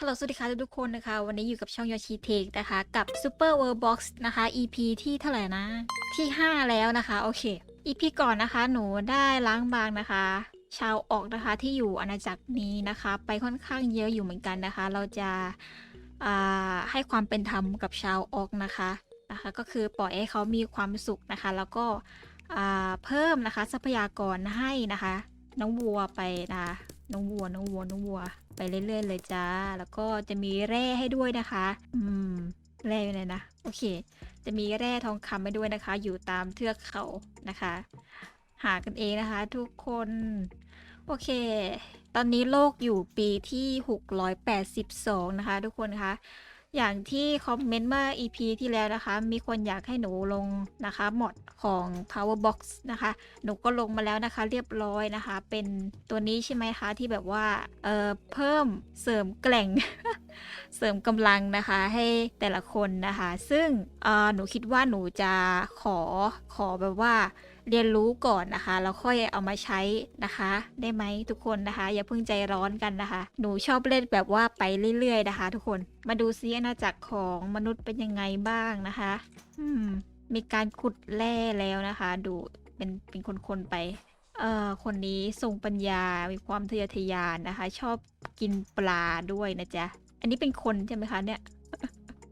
ฮัลโหลสวัสดีค่ะทุกคนนะคะ วันนี้อยู่กับช่องโยชิเทคนะคะ กับ Super World Box นะคะ EP ที่เท่าไหร่นะ ที่ 5 แล้วนะคะ โอเค EP ก่อนนะคะ หนูได้ล้างบางนะคะ ชาวออกนะคะที่อยู่อาณาจักรนี้นะคะ ไปค่อนข้างเยอะอยู่เหมือนกันนะคะ เราจะาให้ความเป็นธรรมกับชาวออกนะคะนะคะ ก็คือปล่อยให้เขามีความสุขนะคะ แล้วก็เพิ่มนะคะทรัพยากรให้นะคะ น้องวัวไปนะคะ น้องวัวน้องวัวน้องวัว ไปเรื่อยๆเลยจ้า แล้วก็จะมีแร่ให้ด้วยนะคะ อืม แร่อยู่ไหนนะ โอเค จะมีแร่ทองคำให้ด้วยนะคะ อยู่ตามเทือกเขานะคะ หากันเองนะคะ ทุกคน โอเค ตอนนี้โลกอยู่ปีที่ 682 นะคะ ทุกคนคะ อย่างที่คอมเมนต์เมื่อ EP ที่แล้วนะคะ มีคนอยากให้หนูลงนะคะหมดของ Power Box นะคะ หนูก็ลงมาแล้วนะคะ เรียบร้อยนะคะ เป็นตัวนี้ใช่ไหมคะ ที่แบบว่า เอ่อ เพิ่มเสริมแกล่ง เสริมกำลังนะคะให้แต่ละคนนะคะ ซึ่งหนูคิดว่าหนูจะขอขอแบบว่าเรียนรู้ก่อนนะคะแล้วค่อยเอามาใช้นะคะ ได้ไหมทุกคนนะคะ อย่าเพิ่งใจร้อนกันนะคะ หนูชอบเล่นแบบว่าไปเรื่อยๆนะคะ ทุกคนมาดูซิอาณาจักรของมนุษย์เป็นยังไงบ้างนะคะอืมมีการขุดแร่แล้วนะคะ ดูเป็นเป็นคนๆไปเอ่อคนนี้ทรงปัญญามีความทะเยอทะยานนะคะ ชอบกินปลาด้วยนะจ๊ะ อันนี้เป็นคนใช่ไหมคะเนี่ย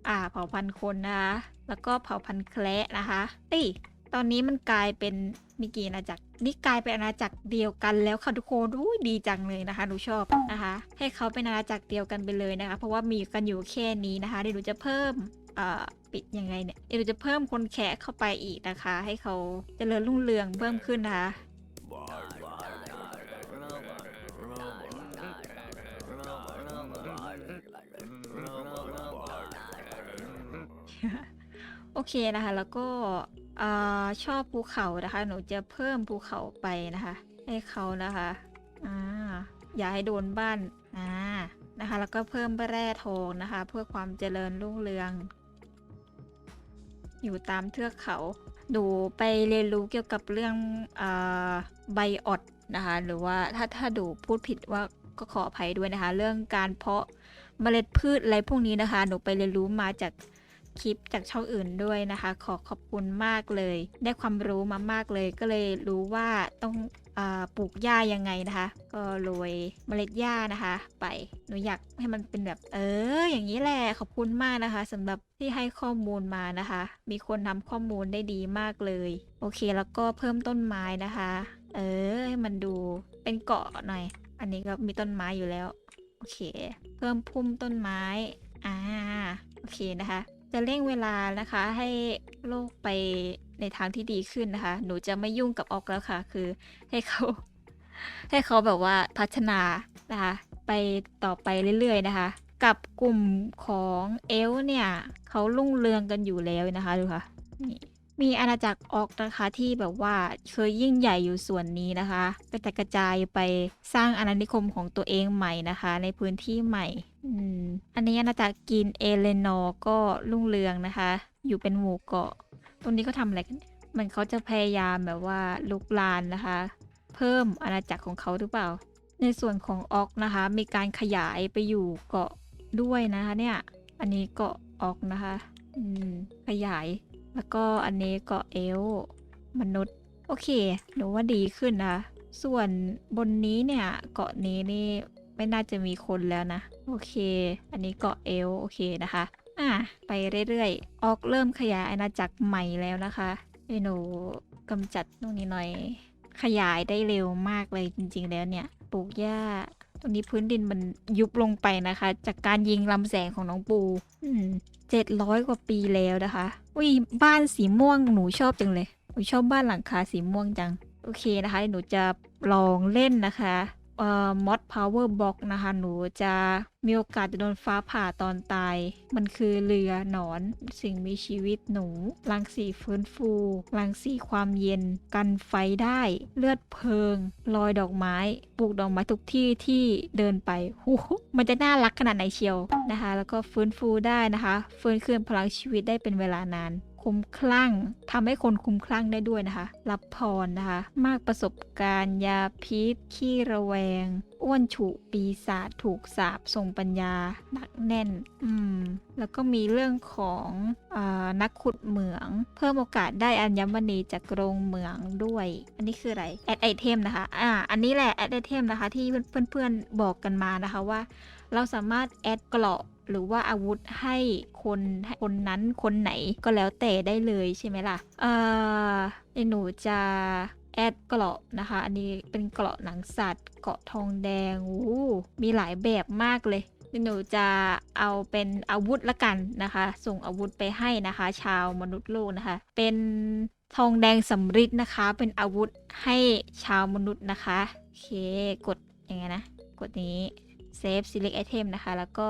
อ่าเผ่าพันธุ์คนนะคะ แล้วก็เผ่าพันธุ์แคระนะคะเอ้ยตอนนี้มันกลายเป็นมีกี่อาณาจักรนี่กลายเป็นอาณาจักรเดียวกันแล้วค่ะทุกคนอุ้ยดีจังเลยนะคะหนูชอบนะคะ ให้เขาเป็นอาณาจักรเดียวกันไปเลยนะคะ เพราะว่ามีกันอยู่แค่นี้นะคะเดี๋ยวหนูจะเพิ่มเอ่อปิดยังไงเนี่ยเดี๋ยวหนูจะเพิ่มคนแขกเข้าไปอีกนะคะ ให้เขาเจริญรุ่งเรืองเพิ่มขึ้นนะคะ เคนะคะ แล้วก็อชอบภูเขานะคะ หนูจะเพิ่มภูเขาไปนะคะ ให้เขานะคะอ่าอย่าให้โดนบ้านอ่านะคะ แล้วก็เพิ่มแร่ทองนะคะ เพื่อความเจริญรุ่งเรือง อยู่ตามเทือกเขาหนูไปเรียนรู้เกี่ยวกับเรื่องอไบออดนะคะ หรือว่าถ้าถ้าดูพูดผิดว่าก็ขออภัยด้วยนะคะ เรื่องการเพาะเมล็ดพืชอะไรพวกนี้นะคะ หนูไปเรียนรู้มาจาก คลิปจากช่องอื่นด้วยนะคะ ขอขอบคุณมากเลย ได้ความรู้มามากเลย ก็เลยรู้ว่าต้องปลูกหญ้ายังไงนะคะ ก็โรยเมล็ดหญ้านะคะ ไปหนูอยากให้มันเป็นแบบ เออ อย่างนี้แหละขอบคุณมากนะคะสำหรับที่ให้ข้อมูลมานะคะ มีคนทำข้อมูลได้ดีมากเลย โอเคแล้วก็เพิ่มต้นไม้นะคะ เออ ให้มันดูเป็นเกาะหน่อย อันนี้ก็มีต้นไม้อยู่แล้ว โอเค เพิ่มพุ่มต้นไม้อ่าโอเคนะคะ จะเร่งเวลานะคะ ให้โลกไปในทางที่ดีขึ้นนะคะ หนูจะไม่ยุ่งกับออกแล้วค่ะ คือให้เขา ให้เขาแบบว่าพัฒนานะคะ ไปต่อไปเรื่อยๆนะคะ กับกลุ่มของเอลเนี่ยเขารุ่งเรืองกันอยู่แล้วนะคะดูค่ะนี่ มีอาณาจักรออกนะคะที่แบบว่าเคยยิ่งใหญ่อยู่ส่วนนี้นะคะกระจายกระจายไปสร้างอาณานิคมของตัวเองใหม่นะคะ ในพื้นที่ใหม่อืมอันนี้อาณาจักรกินเอเลนอร์ก็รุ่งเรืองนะคะ อยู่เป็นหมู่เกาะ ตรงนี้ก็ทำอะไรกันมันเขาจะพยายามแบบว่าลุกลานนะคะ เพิ่มอาณาจักรของเขาหรือเปล่า ในส่วนของออกนะคะ มีการขยายไปอยู่เกาะด้วยนะคะเนี่ย อันนี้เกาะออกนะคะอืมขยาย แล้วก็อันนี้เกาะเอลมนุษย์ โอเคหนูว่าดีขึ้นนะ ส่วนบนนี้เนี่ยเกาะนี้นี่ไม่น่าจะมีคนแล้วนะ โอเค อันนี้เกาะเอลโอเคนะคะ อะไปเรื่อยๆ ออกเริ่มขยายอาณาจักรใหม่แล้วนะคะให้หนูกำจัดตรงนี้หน่อย ขยายได้เร็วมากเลยจริง ๆ แล้วเนี่ย ปลูกหญ้า ตรงนี้พื้นดินมันยุบลงไปนะคะ จากการยิงลำแสงของน้องปู อืม เจ็ดร้อยกว่าปีแล้วนะคะอุ้ยบ้านสีม่วงหนูชอบจังเลยหนูชอบบ้านหลังคาสีม่วงจัง โอเคนะคะ หนูจะลองเล่นนะคะ เอ่อ mod power box นะคะ หนูจะมีโอกาสจะโดนฟ้าผ่าตอนตาย มันคือเรือหนอน สิ่งมีชีวิตหนู รังสีฟื้นฟูรังสีความเย็น กันไฟได้ เลือดเพลิงรอยดอกไม้ ปลูกดอกไม้ทุกที่ที่เดินไปหูมันจะน่ารักขนาดไหนเชียวนะคะ แล้วก็ฟื้นฟูได้นะคะ ฟื้นคืนพลังชีวิตได้เป็นเวลานาน คุ้มคลั่งทำให้คนคุ้มคลั่งได้ด้วยนะคะ รับพรนะคะ มากประสบการณ์ยาพิษ ขี้ระแวง อ้วนฉุปีศาจถูกสาบทรงปัญญา หนักแน่น อืม แล้วก็มีเรื่องของอนักขุดเหมือง เพิ่มโอกาสได้อัญมณีจากโรงเหมืองด้วย อันนี้คืออะไรแอดไอเทมนะคะ อ่า อันนี้แหละแอดไอเทมนะคะที่เพื่อนๆบอกกันมานะคะว่า เราสามารถแอดเกราะ หรือว่าอาวุธให้คนคนนั้นคนไหนก็แล้วแต่ได้เลยใช่ไหมล่ะ เอ่อเดี๋ยวหนูจะแอดเกราะนะคะ อันนี้เป็นเกราะหนังสัตว์ เกราะทองแดงอู้มีหลายแบบมากเลยหนูจะเอาเป็นอาวุธละกันนะคะ ส่งอาวุธไปให้นะคะ ชาวมนุษย์โลกนะคะ เป็นทองแดงสำริดนะคะ เป็นอาวุธให้ชาวมนุษย์นะคะโอเค กดยังไงนะ กดนี้เซฟ select item นะคะ แล้วก็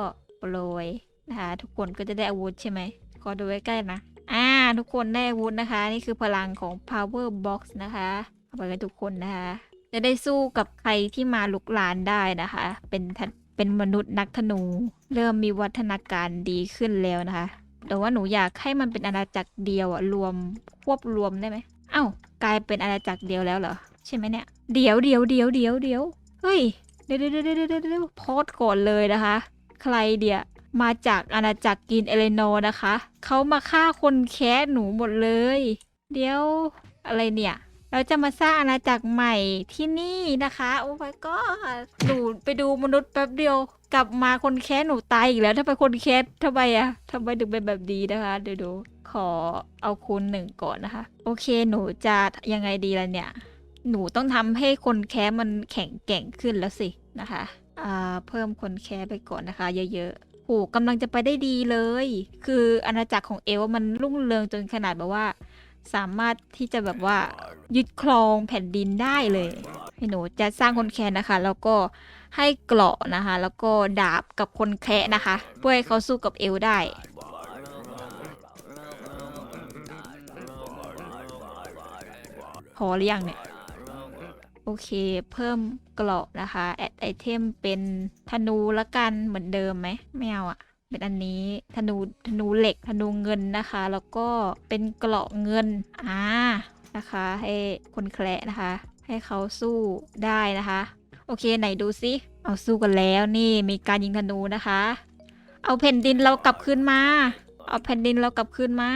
โรยนะคะทุกคนก็จะได้อาวุธใช่ไหมขอดูใกล้ๆนะอ่าทุกคนได้อาวุธนะคะ นี่คือพลังของ power box นะคะเอาไปกันทุกคนนะคะ จะได้สู้กับใครที่มาลุกลานได้นะคะ เป็นเป็นมนุษย์นักธนู เริ่มมีวัฒนาการดีขึ้นแล้วนะคะ แต่ว่าหนูอยากให้มันเป็นอาณาจักรเดียวอะรวมควบรวมได้ไหมเอ้ากลายเป็นอาณาจักรเดียวแล้วเหรอใช่ไหมเนี่ยเดี๋ยวเดี๋ยวเดี๋ยวเดี๋ยวเดี๋ยวเฮ้ยเดี๋ยวเดี๋ยวเดี๋ยวเดี๋ยวเดี๋ยวเดี๋ยวโพสก่อนเลยนะคะ ใครเดียมาจากอาณาจักรกินเอเลโนนะคะ เขามาฆ่าคนแค้หนูหมดเลย เดี๋ยวอะไรเนี่ย เราจะมาสร้างอาณาจักรใหม่ที่นี่นะคะ โอ้ my god หนูไปดูมนุษย์แป๊บเดียว กลับมาคนแค้หนูตายอีกแล้วถ้าไปคนแค้ทำไมอะทำไมถึงเป็นแบบนี้นะคะ เดี๋ยวดูขอเอาคูณหนึ่งก่อนนะคะ โอเคหนูจะยังไงดีล่ะเนี่ย หนูต้องทำให้คนแค้มันแข็งแกร่งขึ้นแล้วสินะคะ อ่าเพิ่มคนแค้ไปก่อนนะคะ เยอะๆโหกำลังจะไปได้ดีเลย คืออาณาจักรของเอลมันรุ่งเรืองจนขนาดแบบว่า สามารถที่จะแบบว่ายึดครองแผ่นดินได้เลยให้หนูจะสร้างคนแค้นะคะ แล้วก็ให้เกราะนะคะ แล้วก็ดาบกับคนแคะนะคะเพื่อให้เขาสู้กับเอลได้พอหรือยังเนี่ย โอเค เพิ่มเกราะนะคะแอดไอเทมเป็นธนูละกันเหมือนเดิมไหมไม่เอาอะเป็นอันนี้ธนูธนูเหล็กธนูเงินนะคะ แล้วก็เป็นเกราะเงินอ่านะคะ ให้คนแคระนะคะ ให้เขาสู้ได้นะคะ โอเคไหนดูซิเอาสู้กันแล้วนี่มีการยิงธนูนะคะ เอาแผ่นดินเรากลับคืนมา เอาแผ่นดินเรากลับคืนมา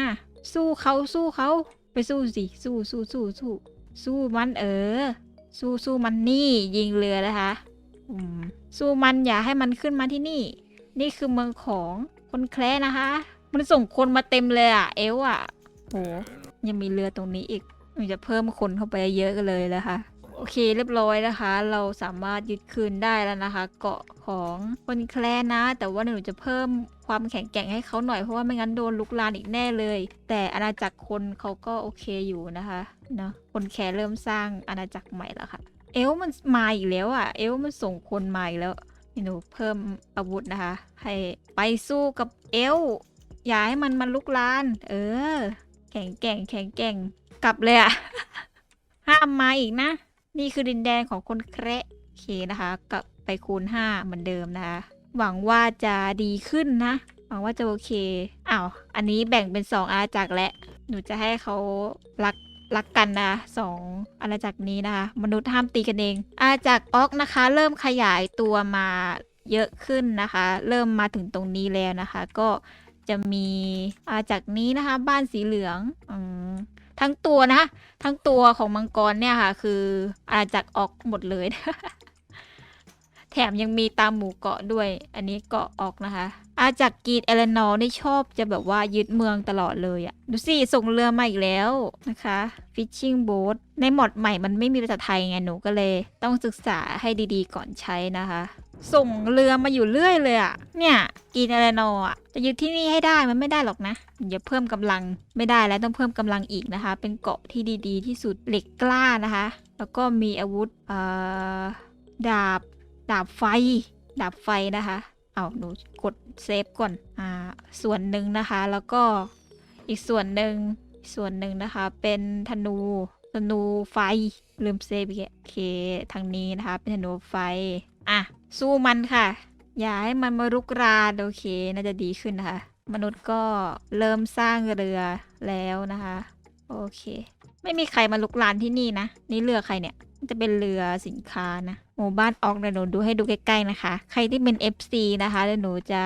สู้เขาสู้เขาไปสู้สิสู้สู้สู้สู้สู้มันเออ สู้สู้มันนี่ยิงเรือนะคะอืมสู้มันอย่าให้มันขึ้นมาที่นี่ นี่คือเมืองของคนแคร์นะคะ มันส่งคนมาเต็มเลยอะเอลอะโหยังมีเรือตรงนี้อีกมันจะเพิ่มคนเข้าไปเยอะกันเลยนะคะโอเคเรียบร้อยนะคะ เราสามารถยึดคืนได้แล้วนะคะ เกาะของคนแคร์นะ แต่ว่าหนูจะเพิ่มความแข็งแกร่งให้เขาหน่อยเพราะว่าไม่งั้นโดนลุกลานอีกแน่เลย แต่อาณาจักรคนเขาก็โอเคอยู่นะคะเนาะ คนแคร์เริ่มสร้างอาณาจักรใหม่แล้วค่ะ เอลมันมาอีกแล้วอะ เอลมันส่งคนมาอีกแล้วหนูเพิ่มอาวุธนะคะ ให้ไปสู้กับเอลอย่าให้มันมาลุกลาน เออ แข็งแก่งแข็งแก่งกลับเลยอะ ห้ามมาอีกนะ นี่คือดินแดนของคนแคระโอเคนะคะกลับไปคูณ 5 เหมือนเดิมนะคะ หวังว่าจะดีขึ้นนะ หวังว่าจะโอเค อ้าว อันนี้แบ่งเป็น 2 อาณาจักรและ หนูจะให้เขารัก รักกันนะสองอาณาจักรนี้นะคะ มนุษย์ห้ามตีกันเอง อาณาจักรออกนะคะ เริ่มขยายตัวมาเยอะขึ้นนะคะ เริ่มมาถึงตรงนี้แล้วนะคะ ก็จะมีอาณาจักรนี้นะคะ บ้านสีเหลืองอทั้งตัวนะทั้งตัวของมังกรเนี่ยค่ะ คืออาณาจักรออกหมดเลยแถมยังมีตามหมู่เกาะด้วย อันนี้เกาะออกนะคะ อาณาจักรกรีดเอเลนอร์นี่ชอบจะแบบว่ายึดเมืองตลอดเลยอะดูสิ ส่งเรือมาอีกแล้วนะคะ Fishing Boat ในหมดใหม่มันไม่มีภาษาไทยไงหนูก็เลย ต้องศึกษาให้ดีๆก่อนใช้นะคะ ส่งเรือมาอยู่เรื่อยเลยอะเนี่ยกีนเอเลนอร์อะจะยึดที่นี่ให้ได้มันไม่ได้หรอกนะอย่าเพิ่มกำลังไม่ได้แล้วต้องเพิ่มกำลังอีกนะคะ เป็นเกาะที่ดี ๆ ที่สุดเหล็กกล้านะคะ แล้วก็มีอาวุธดาบดาบไฟ ดาบไฟนะคะ เอาหนูกดเซฟก่อน อ่า ส่วนหนึ่งนะคะ แล้วก็อีกส่วนหนึ่ง ส่วนหนึ่งนะคะ เป็นธนู ธนูไฟ ลืมเซฟอีกแล้วโอเค ทางนี้นะคะ เป็นธนูไฟ อะ สู้มันค่ะ อย่าให้มันมารุกรานโอเค น่าจะดีขึ้นนะคะ มนุษย์ก็เริ่มสร้างเรือแล้วนะคะ โอเค ไม่มีใครมาลุกลานที่นี่นะ นี่เรือใครเนี่ย จะเป็นเรือสินค้านะหมู่บ้านออกเดี๋ยวหนูดูให้ดูใกล้ๆนะคะ ใครที่เป็น FC นะคะเดี๋ยวหนูจะ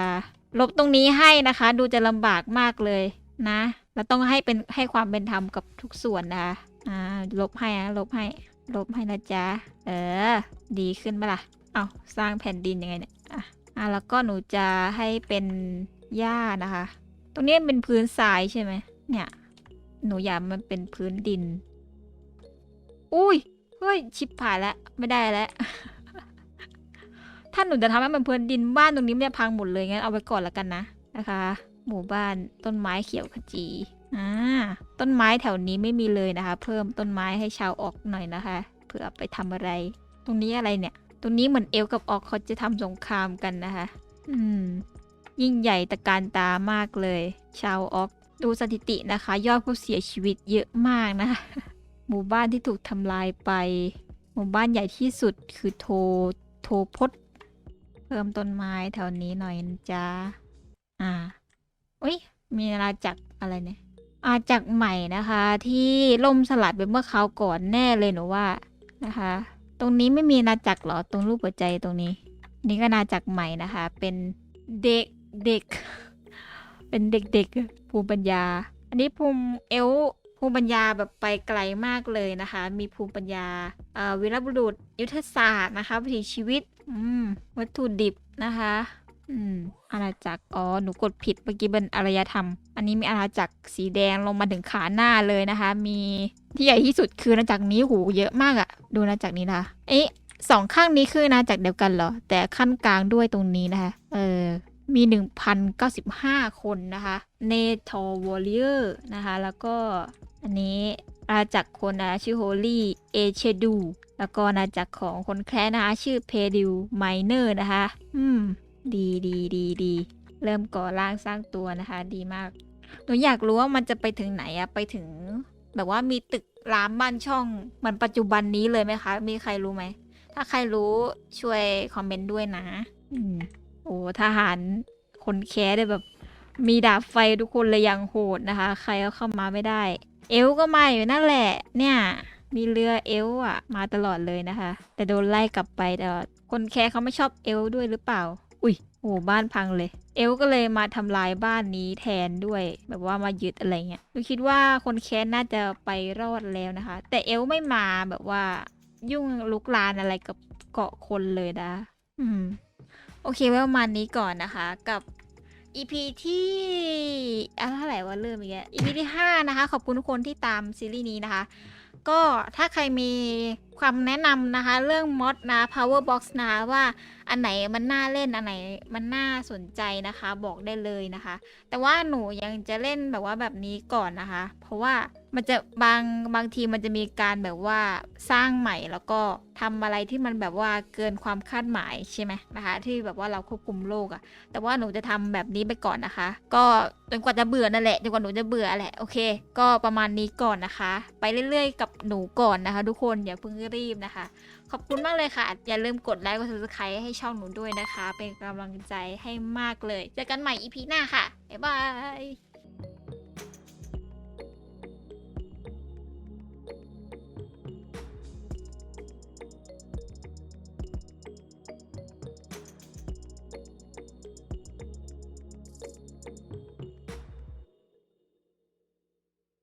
ลบตรงนี้ให้นะคะ ดูจะลำบากมากเลยนะเราต้องให้เป็นให้ความเป็นธรรมกับทุกส่วนนะคะอ่าลบให้นะลบให้ลบให้นะจ๊ะเออ ดีขึ้นปะล่ะเอาสร้างแผ่นดินยังไงเนี่ยอะอะแล้วก็หนูจะให้เป็นหญ้านะคะ ตรงนี้เป็นพื้นทรายใช่ไหมเนี่ย หนูอยากมันเป็นพื้นดิน อุ้ย เฮ้ยชิบผ่านแล้วไม่ได้แล้ว ถ้าหนูจะทำให้มันเพื้นดินบ้านตรงนี้มันจะพังหมดเลยงั้นเอาไว้ก่อนละกันนะนะคะ หมู่บ้านต้นไม้เขียวขจีอ่าต้นไม้แถวนี้ไม่มีเลยนะคะ เพิ่มต้นไม้ให้ชาวออกหน่อยนะคะ เพื่อไปทำอะไร ตรงนี้อะไรเนี่ย ตรงนี้เหมือนเอลกับออกเขาจะทำสงครามกันนะคะ อืม ยิ่งใหญ่ตะการตามากเลย ชาวออกดูสถิตินะคะ ยอดผู้เสียชีวิตเยอะมากนะคะ หมู่บ้านที่ถูกทำลายไป หมู่บ้านใหญ่ที่สุดคือโทโทพดเพิ่มต้นไม้แถวนี้หน่อยนะจ๊ะอ่าอุ้ยมีอาจักอะไรเนี่ยอาจักใหม่นะคะที่ล่มสลายไปเมื่อคราวก่อนแน่เลยหนูว่านะคะ ตรงนี้ไม่มีอาจักหรอตรงรูปหัวใจตรงนี้ นี่ก็อาจักใหม่นะคะ เป็นเด็กเด็กเป็นเด็กๆภูมิปัญญา อันนี้ภูมิเอล ภูมิปัญญาแบบไปไกลมากเลยนะคะ มีภูมิปัญญาวีรบุรุษยุทธศาสตร์นะคะวิถีชีวิตวัตถุดิบนะคะอืมอาณาจักรอ๋อหนูกดผิดเมื่อกี้เป็นอารยธรรม อันนี้มีอาณาจักรสีแดงลงมาถึงขาหน้าเลยนะคะ มีที่ใหญ่ที่สุดคืออาณาจักรนี้หูเยอะมากอะดูอาณาจักรนี้นะคะเอ๊ะสองข้างนี้คืออาณาจักรเดียวกันเหรอ แต่ขั้นกลางด้วยตรงนี้นะคะ เออ มี 1,095 คนนะคะเนทอวอลเลอร์นะคะ แล้วก็อันนี้อาณาจักรคนนะชื่อโฮลี่เอเชดู แล้วก็อาณาจักรของคนแคร์นะคะชื่อเพดิวไมเนอร์นะคะ อืม ดีดีดีดีเริ่มก่อร่างสร้างตัวนะคะ ดีมาก หนูอยากรู้ว่ามันจะไปถึงไหนอะไปถึง แบบว่ามีตึกรามบ้านช่องเหมือนปัจจุบันนี้เลยไหมคะ มีใครรู้ไหม ถ้าใครรู้ช่วยคอมเมนต์ด้วยนะ อืม อ้ทหารคนแค้ได้แบบ มีดาบไฟทุกคนเลยยังโหดนะคะ ใครก็เข้ามาไม่ได้ เอลก็มาอยู่นั่นแหละ เนี่ย มีเรือเอลอะมาตลอดเลยนะคะ แต่โดนไล่กลับไปตลอดคนแคร์เขาไม่ชอบเอลด้วยหรือเปล่า อุ้ยโอ้บ้านพังเลย เอลก็เลยมาทำลายบ้านนี้แทนด้วย แบบว่ามายึดอะไรเงี้ยหนูคิดว่าคนแค้นน่าจะไปรอดแล้วนะคะ แต่เอลไม่มาแบบว่ายุ่งลุกลานอะไรกับเกาะคนเลยนะ อืม โอเคไว้ประมาณนี้ก่อนนะคะกับ EP ที่อะเท่าไหร่ว่าเริ่มอีกแล้ว EP ที่ 5 นะคะ ขอบคุณทุกคนที่ตามซีรีส์นี้นะคะ ก็ถ้าใครมีความแนะนำนะคะ เรื่องมอดนะ power box นะว่าอันไหนมันน่าเล่นอันไหนมันน่าสนใจนะคะ บอกได้เลยนะคะ แต่ว่าหนูยังจะเล่นแบบว่าแบบนี้ก่อนนะคะ เพราะว่ามันจะบางบางทีมันจะมีการแบบว่าสร้างใหม่แล้วก็ทำอะไรที่มันแบบว่าเกินความคาดหมายใช่ไหมนะคะ ที่แบบว่าเราควบคุมโลกอะแต่ว่าหนูจะทำแบบนี้ไปก่อนนะคะ ก็จนกว่าจะเบื่อนั่นแหละจนกว่าหนูจะเบื่อแหละโอเค ก็ประมาณนี้ก่อนนะคะ ไปเรื่อยๆ กับหนูก่อนนะคะ ทุกคนอย่าเพิ่งรีบนะคะ ขอบคุณมากเลยค่ะ อย่าลืมกดไลค์กด subscribe ให้ช่องหนูด้วยนะคะ เป็นกำลังใจให้มากเลย เจอกันใหม่ EP หน้าค่ะ บ๊ายบาย